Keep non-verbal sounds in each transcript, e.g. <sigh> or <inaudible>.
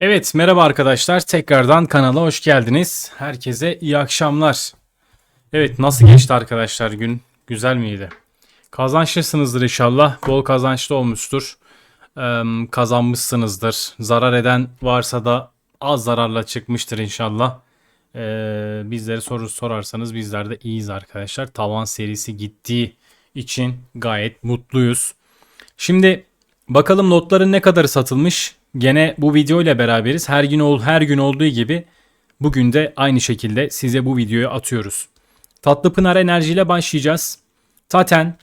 Evet merhaba arkadaşlar tekrardan kanala hoş geldiniz. Herkese iyi akşamlar. Evet nasıl geçti arkadaşlar gün? Güzel miydi? Kazançlısınızdır inşallah. Bol kazançlı olmuştur. Ee, kazanmışsınızdır. Zarar eden varsa da az zararla çıkmıştır inşallah. Ee, bizlere soru sorarsanız bizler de iyiyiz arkadaşlar. Tavan serisi gittiği için gayet mutluyuz. Şimdi bakalım notların ne kadarı satılmış? Gene bu video ile beraberiz. Her gün ol her gün olduğu gibi bugün de aynı şekilde size bu videoyu atıyoruz. Tatlıpınar Enerji ile başlayacağız. Taten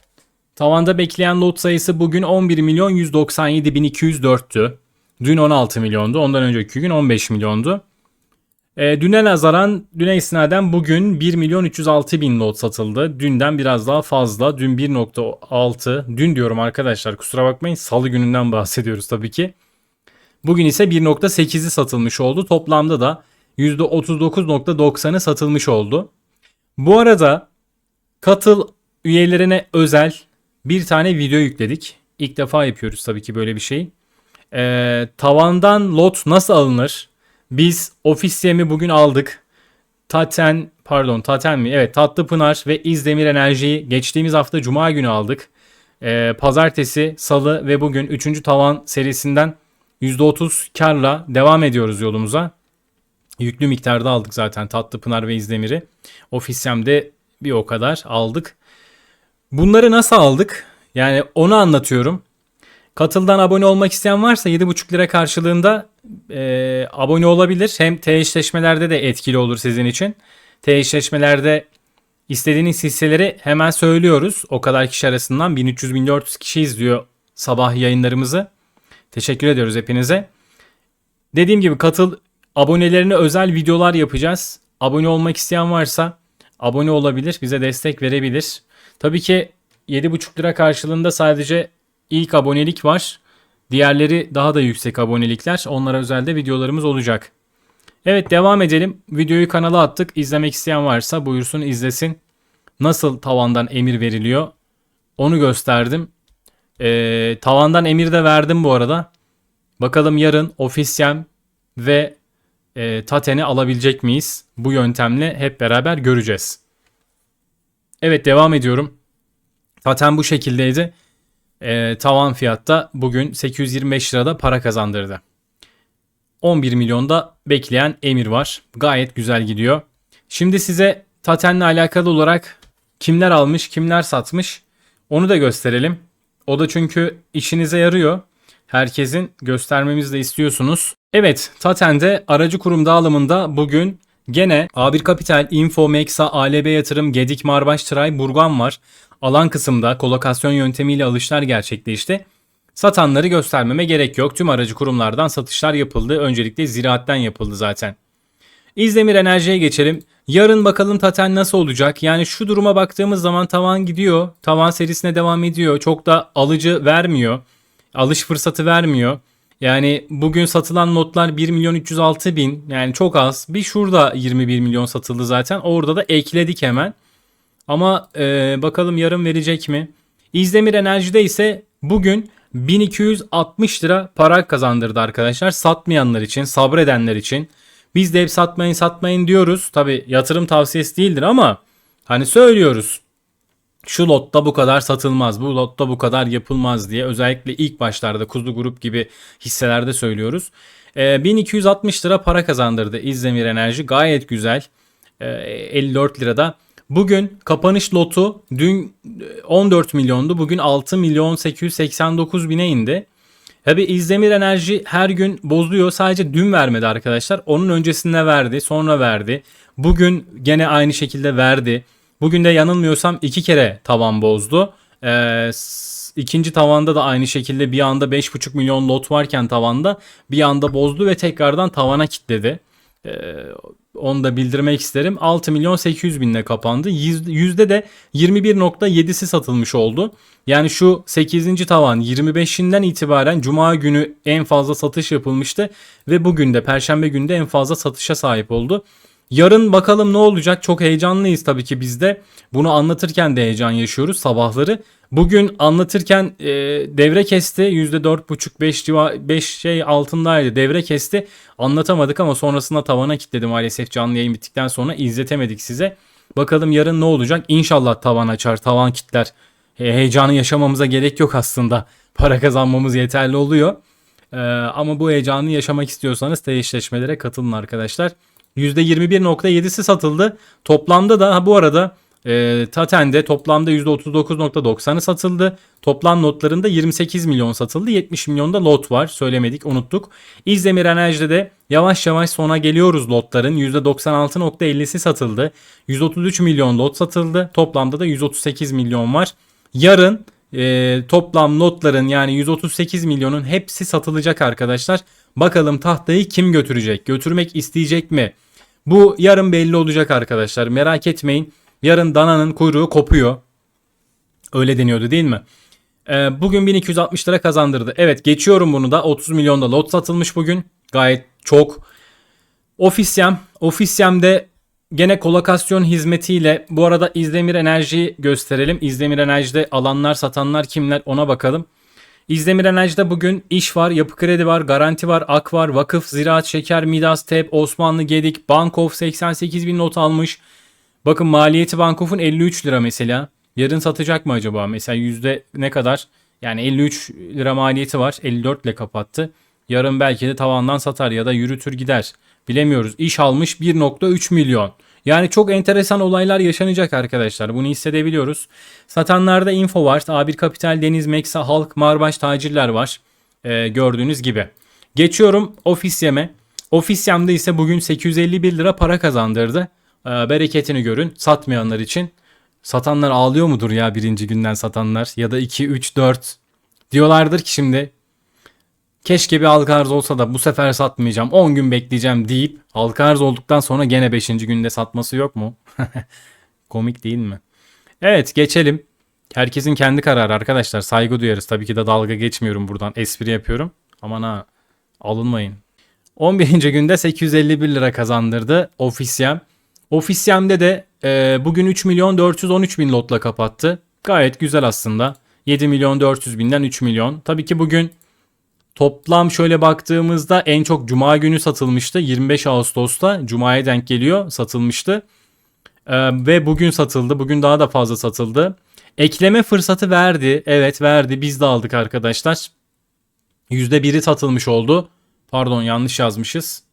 tavanda bekleyen lot sayısı bugün 11 milyon 197 bin 204'tü. Dün 16 milyondu. Ondan önceki gün 15 milyondu. E, düne nazaran, düne isnaden bugün 1 milyon 306 bin lot satıldı. Dünden biraz daha fazla. Dün 1.6. Dün diyorum arkadaşlar kusura bakmayın. Salı gününden bahsediyoruz tabii ki. Bugün ise 1.8'i satılmış oldu. Toplamda da %39.90'ı satılmış oldu. Bu arada katıl üyelerine özel bir tane video yükledik. İlk defa yapıyoruz tabii ki böyle bir şey. Ee, tavandan lot nasıl alınır? Biz ofisiyemi bugün aldık. Taten pardon Taten mi? Evet Tatlıpınar ve İzdemir Enerji'yi geçtiğimiz hafta Cuma günü aldık. Ee, Pazartesi, Salı ve bugün 3. tavan serisinden %30 karla devam ediyoruz yolumuza. Yüklü miktarda aldık zaten Tatlıpınar ve İzdemir'i. Ofisyemde bir o kadar aldık. Bunları nasıl aldık? Yani onu anlatıyorum. Katıldan abone olmak isteyen varsa 7,5 lira karşılığında e, abone olabilir. Hem T de etkili olur sizin için. T istediğiniz hisseleri hemen söylüyoruz. O kadar kişi arasından 1300-1400 kişi izliyor sabah yayınlarımızı. Teşekkür ediyoruz hepinize. Dediğim gibi katıl abonelerine özel videolar yapacağız. Abone olmak isteyen varsa abone olabilir, bize destek verebilir. Tabii ki 7,5 lira karşılığında sadece ilk abonelik var. Diğerleri daha da yüksek abonelikler. Onlara özel de videolarımız olacak. Evet devam edelim. Videoyu kanala attık. İzlemek isteyen varsa buyursun izlesin. Nasıl tavandan emir veriliyor? Onu gösterdim. Ee, tavandan emir de verdim bu arada. Bakalım yarın ofisyem ve e, Taten'i alabilecek miyiz? Bu yöntemle hep beraber göreceğiz. Evet devam ediyorum. Taten bu şekildeydi. Ee, tavan fiyatta bugün 825 lirada para kazandırdı. 11 milyonda bekleyen emir var. Gayet güzel gidiyor. Şimdi size Taten'le alakalı olarak kimler almış, kimler satmış onu da gösterelim. O da çünkü işinize yarıyor. Herkesin göstermemizi de istiyorsunuz. Evet, Taten'de aracı kurum dağılımında bugün gene A1 Kapital, Info, Mexa, ALB Yatırım, Gedik, Marbaş, Tray, Burgan var. Alan kısımda kolokasyon yöntemiyle alışlar gerçekleşti. Satanları göstermeme gerek yok. Tüm aracı kurumlardan satışlar yapıldı. Öncelikle ziraatten yapıldı zaten. İzdemir Enerji'ye geçelim. Yarın bakalım Taten nasıl olacak? Yani şu duruma baktığımız zaman tavan gidiyor. Tavan serisine devam ediyor. Çok da alıcı vermiyor. Alış fırsatı vermiyor. Yani bugün satılan notlar 1 milyon 306 bin. Yani çok az. Bir şurada 21 milyon satıldı zaten. Orada da ekledik hemen. Ama e, bakalım yarın verecek mi? İzdemir Enerji'de ise bugün 1260 lira para kazandırdı arkadaşlar. Satmayanlar için, sabredenler için. Biz de hep satmayın satmayın diyoruz. Tabi yatırım tavsiyesi değildir ama hani söylüyoruz. Şu lotta bu kadar satılmaz, bu lotta bu kadar yapılmaz diye özellikle ilk başlarda Kuzu Grup gibi hisselerde söylüyoruz. Ee, 1260 lira para kazandırdı İzdemir Enerji gayet güzel. Ee, 54 lirada. Bugün kapanış lotu dün 14 milyondu. Bugün 6 milyon 889 bine indi. Tabi İzdemir Enerji her gün bozuyor. Sadece dün vermedi arkadaşlar. Onun öncesinde verdi. Sonra verdi. Bugün gene aynı şekilde verdi. Bugün de yanılmıyorsam iki kere tavan bozdu. Ee, ikinci tavanda da aynı şekilde bir anda 5,5 milyon lot varken tavanda bir anda bozdu ve tekrardan tavana kilitledi. Ee, onu da bildirmek isterim. 6 milyon 800 binle kapandı. Yüzde de 21.7'si satılmış oldu. Yani şu 8. tavan 25'inden itibaren cuma günü en fazla satış yapılmıştı ve bugün de perşembe günde en fazla satışa sahip oldu. Yarın bakalım ne olacak? Çok heyecanlıyız tabii ki biz de. Bunu anlatırken de heyecan yaşıyoruz sabahları. Bugün anlatırken e, devre kesti. %4,5-5 civa 5 şey altındaydı. Devre kesti. Anlatamadık ama sonrasında tavana kilitledi maalesef canlı yayın bittikten sonra izletemedik size. Bakalım yarın ne olacak? İnşallah tavan açar, tavan kitler. He- heyecanı yaşamamıza gerek yok aslında. Para kazanmamız yeterli oluyor. Ee, ama bu heyecanı yaşamak istiyorsanız eşleşmelere katılın arkadaşlar. %21.7'si satıldı. Toplamda da ha bu arada e, Taten'de toplamda %39.90'ı satıldı. Toplam notlarında 28 milyon satıldı. 70 milyonda lot var. Söylemedik unuttuk. İzdemir Enerji'de de yavaş yavaş sona geliyoruz lotların. %96.50'si satıldı. 133 milyon lot satıldı. Toplamda da 138 milyon var. Yarın e, toplam notların yani 138 milyonun hepsi satılacak arkadaşlar. Bakalım tahtayı kim götürecek? Götürmek isteyecek mi? Bu yarın belli olacak arkadaşlar. Merak etmeyin. Yarın dananın kuyruğu kopuyor. Öyle deniyordu değil mi? Ee, bugün 1260 lira kazandırdı. Evet geçiyorum bunu da. 30 milyonda lot satılmış bugün. Gayet çok. Ofisyem. Ofisyem'de gene kolokasyon hizmetiyle bu arada İzdemir Enerji'yi gösterelim. İzdemir Enerji'de alanlar satanlar kimler ona bakalım. İzdemir Enerji'de bugün iş var, yapı kredi var, garanti var, ak var, vakıf, ziraat, şeker, Midas, TEP, Osmanlı, Gedik, Bankof 88 bin not almış. Bakın maliyeti Bankof'un 53 lira mesela. Yarın satacak mı acaba? Mesela yüzde ne kadar? Yani 53 lira maliyeti var. 54 ile kapattı. Yarın belki de tavandan satar ya da yürütür gider. Bilemiyoruz. İş almış 1.3 milyon. Yani çok enteresan olaylar yaşanacak arkadaşlar. Bunu hissedebiliyoruz. Satanlarda info var. A1 Kapital, Deniz, Meksa, Halk, Marbaş, Tacirler var. Ee, gördüğünüz gibi. Geçiyorum ofisyeme. Ofisyemde ise bugün 851 lira para kazandırdı. Ee, bereketini görün. Satmayanlar için. Satanlar ağlıyor mudur ya birinci günden satanlar? Ya da 2, 3, 4. Diyorlardır ki şimdi keşke bir halka arz olsa da bu sefer satmayacağım 10 gün bekleyeceğim deyip halka arz olduktan sonra gene 5. günde satması yok mu? <laughs> Komik değil mi? Evet geçelim. Herkesin kendi kararı arkadaşlar saygı duyarız. Tabii ki de dalga geçmiyorum buradan espri yapıyorum. Aman ha alınmayın. 11. günde 851 lira kazandırdı Ofisyem. Ofisyem'de de e, bugün 3 milyon 413 bin lotla kapattı. Gayet güzel aslında. 7 milyon 400 binden 3 milyon. Tabii ki bugün Toplam şöyle baktığımızda en çok Cuma günü satılmıştı. 25 Ağustos'ta Cuma'ya denk geliyor satılmıştı. Ee, ve bugün satıldı. Bugün daha da fazla satıldı. Ekleme fırsatı verdi. Evet verdi. Biz de aldık arkadaşlar. %1'i satılmış oldu. Pardon yanlış yazmışız.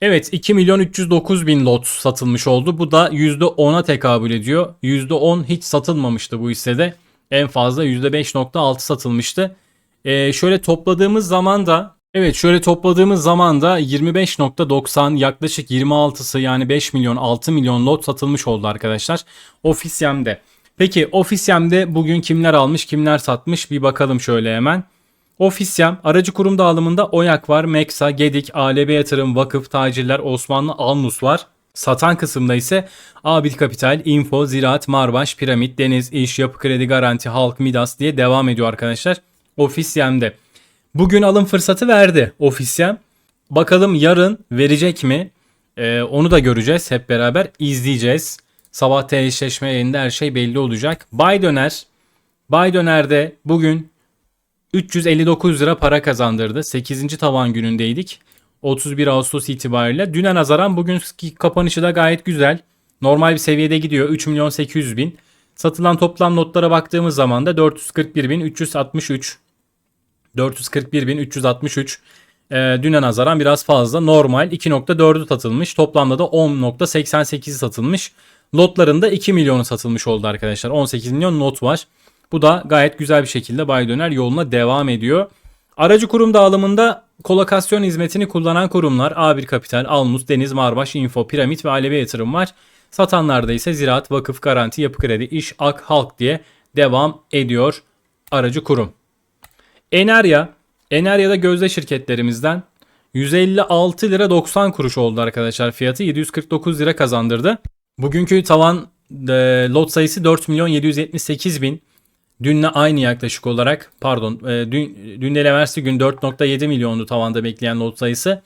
Evet 2 milyon 309 bin lot satılmış oldu. Bu da %10'a tekabül ediyor. %10 hiç satılmamıştı bu hissede. En fazla %5.6 satılmıştı. Ee, şöyle topladığımız zaman da evet şöyle topladığımız zaman da 25.90 yaklaşık 26'sı yani 5 milyon 6 milyon lot satılmış oldu arkadaşlar. Ofisyem'de. Peki Ofisyem'de bugün kimler almış kimler satmış bir bakalım şöyle hemen. Ofisyem aracı kurum dağılımında Oyak var, Meksa, Gedik, ALB Yatırım, Vakıf, Tacirler, Osmanlı, Alnus var. Satan kısımda ise Abit Kapital, Info, Ziraat, Marbaş, Piramit, Deniz, İş, Yapı Kredi, Garanti, Halk, Midas diye devam ediyor arkadaşlar. Ofisyem'de. Bugün alım fırsatı verdi Ofisyem. Bakalım yarın verecek mi? Ee, onu da göreceğiz. Hep beraber izleyeceğiz. Sabah eşleşme yayında her şey belli olacak. Bay Döner. Bay Döner'de bugün 359 lira para kazandırdı. 8. tavan günündeydik. 31 Ağustos itibariyle. Düne nazaran bugünkü kapanışı da gayet güzel. Normal bir seviyede gidiyor. 3 milyon 800 bin. Satılan toplam notlara baktığımız zaman da 441.363 441.363 e, düne nazaran biraz fazla. Normal 2.4'ü satılmış. Toplamda da 10.88'i satılmış. Lotlarında 2 milyonu satılmış oldu arkadaşlar. 18 milyon not var. Bu da gayet güzel bir şekilde Bay Döner yoluna devam ediyor. Aracı kurum dağılımında kolokasyon hizmetini kullanan kurumlar A1 Kapital, Almus, Deniz, Marbaş, Info, Piramit ve Alevi Yatırım var. Satanlarda ise Ziraat, Vakıf, Garanti, Yapı Kredi, İş, Ak, Halk diye devam ediyor aracı kurum. Enerya, Enerya'da gözde şirketlerimizden 156 lira 90 kuruş oldu arkadaşlar fiyatı 749 lira kazandırdı. Bugünkü tavan e, lot sayısı 4 milyon 778 bin. Dünle aynı yaklaşık olarak pardon e, dün, dün versi gün 4.7 milyondu tavanda bekleyen lot sayısı.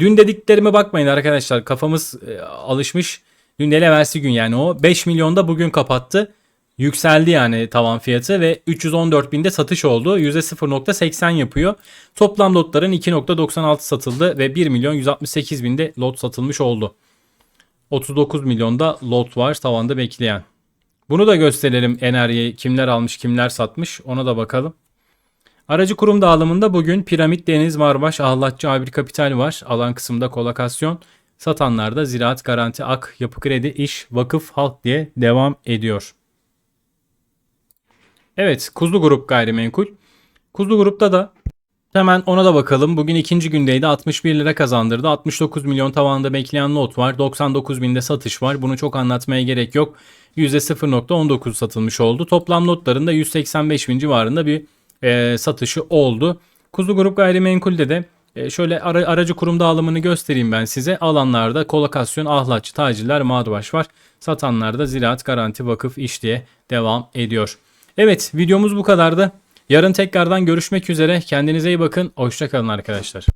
Dün dediklerime bakmayın arkadaşlar kafamız e, alışmış. Dün versi gün yani o 5 milyonda bugün kapattı. yükseldi yani tavan fiyatı ve 314 binde satış oldu. %0.80 yapıyor. Toplam lotların 2.96 satıldı ve 1 milyon 168 binde lot satılmış oldu. 39 milyonda lot var tavanda bekleyen. Bunu da gösterelim enerjiyi kimler almış kimler satmış ona da bakalım. Aracı kurum dağılımında bugün Piramit, Deniz, Marbaş, Ahlatçı, A1 Kapital var. Alan kısımda kolokasyon. Satanlarda Ziraat, Garanti, Ak, Yapı Kredi, İş, Vakıf, Halk diye devam ediyor. Evet Kuzlu Grup gayrimenkul. Kuzlu Grup'ta da hemen ona da bakalım. Bugün ikinci gündeydi 61 lira kazandırdı. 69 milyon tavanında bekleyen lot var. 99 binde satış var. Bunu çok anlatmaya gerek yok. %0.19 satılmış oldu. Toplam notların da 185 bin civarında bir e, satışı oldu. Kuzlu Grup Gayrimenkul'de de e, şöyle ara- aracı kurum dağılımını göstereyim ben size. Alanlarda kolokasyon, ahlatçı, tacirler, mağdubaş var. Satanlarda ziraat, garanti, vakıf, iş diye devam ediyor. Evet videomuz bu kadardı. Yarın tekrardan görüşmek üzere. Kendinize iyi bakın. Hoşçakalın arkadaşlar.